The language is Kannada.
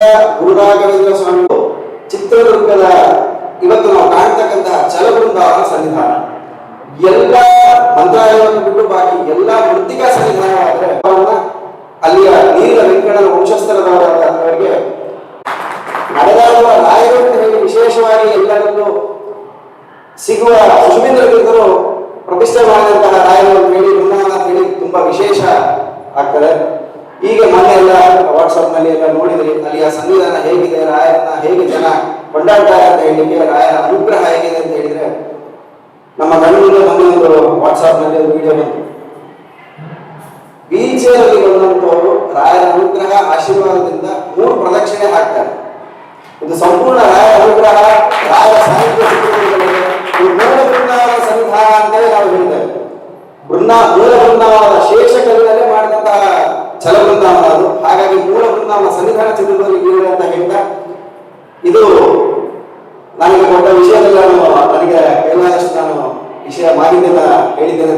ಗುರುರಾಘವೇಂದ್ರ ಸ್ವಾಮಿಗಳು ಚಿತ್ರದುರ್ಗದ ಇವತ್ತು ನಾವು ಕಾಣ್ತಕ್ಕಂತಹ ಜಲಬೃಂದಾವನ ಸನ್ನಿಧಾನ. ಎಲ್ಲ ಮಂತ್ರಾಲಯವನ್ನು ಬಿಟ್ಟು ಬಾಕಿ ಎಲ್ಲ ಮೃತ್ತಿಕಾ ಸನ್ನಿಧಾನವಾದರೆ ಅಲ್ಲಿಯ ನೀರಿನ ವೆಂಕಟನ ವಂಶಸ್ಥರದವರಿಗೆ ನಡೆದಾಡುವ ಹೇಗೆ ವಿಶೇಷವಾಗಿ ಎಲ್ಲರಲ್ಲೂ ಸಿಗುವ ಸುಷುಮೇಂದ್ರ ತೀರ್ಥರು ಪ್ರತಿಷ್ಠೆ ಮಾಡಿದಂತಹ ರಾಯರು ಹೇಳಿ ಬೃಂದಾವನ ಹೇಳಿ ತುಂಬಾ ವಿಶೇಷ ಆಗ್ತದೆ. ಈಗ ಮೊನ್ನೆ ಎಲ್ಲ ವಾಟ್ಸಪ್ನಲ್ಲಿ ಎಲ್ಲ ನೋಡಿದ್ರಿ ಅಲ್ಲಿಯ ಸಂವಿಧಾನ ಹೇಗಿದೆ, ರಾಯರನ್ನ ಹೇಗೆ ಜನ ಕೊಂಡಾಡ್ತಾರೆ ಅಂತ ಹೇಳಲಿಕ್ಕೆ ರಾಯರ ಅನುಗ್ರಹ ಹೇಗಿದೆ ಅಂತ ಹೇಳಿದ್ರೆ ನಮ್ಮ ಕಣ್ಣಿಗೆ ಮೊನ್ನೆ ಒಂದು ವಾಟ್ಸಪ್ನಲ್ಲಿ ಒಂದು ವಿಡಿಯೋ ಬಂತು. ಬೀಚಲ್ಲಿ ಬಂದಂತವರು ರಾಯರ ಅನುಗ್ರಹ ಆಶೀರ್ವಾದದಿಂದ ಮೂರು ಪ್ರದಕ್ಷಿಣೆ ಹಾಕ್ತಾರೆ. ಇದು ಸಂಪೂರ್ಣ ರಾಯರ ಅನುಗ್ರಹ, ರಾಯರ ಸಾಹಿತ್ಯ ಬೃಂದಾವನ ಸಂವಿಧಾನ ಅಂತೇಳಿ ನಾವು ಹೇಳ್ತೇವೆ. ಬೃಂದಾ, ಮೂಲ ಬೃಂದಾವನದ ಶೇಷ ಕಲ್ಲಿನಲ್ಲೇ ಮಾಡಿದಂತಹ ಛಲ ಬೃಂದಾವನ ಅದು ಹಾಗಾಗಿ ಮೂಲ ಬೃಂದಾವನ ಸನ್ನಿಧಾನ ಚಿತ್ರದಲ್ಲಿ ಅಂತ ಹೇಳ್ತಾ ಇದು ನನಗೆ ಕೊಟ್ಟ ವಿಷಯದಲ್ಲಿ ನಾನು ನನಗೆ ಕೈಲಾದಷ್ಟು ನಾನು ವಿಷಯ ಮಾಹಿತಿಯನ್ನ ಹೇಳಿದ್ದೇನೆ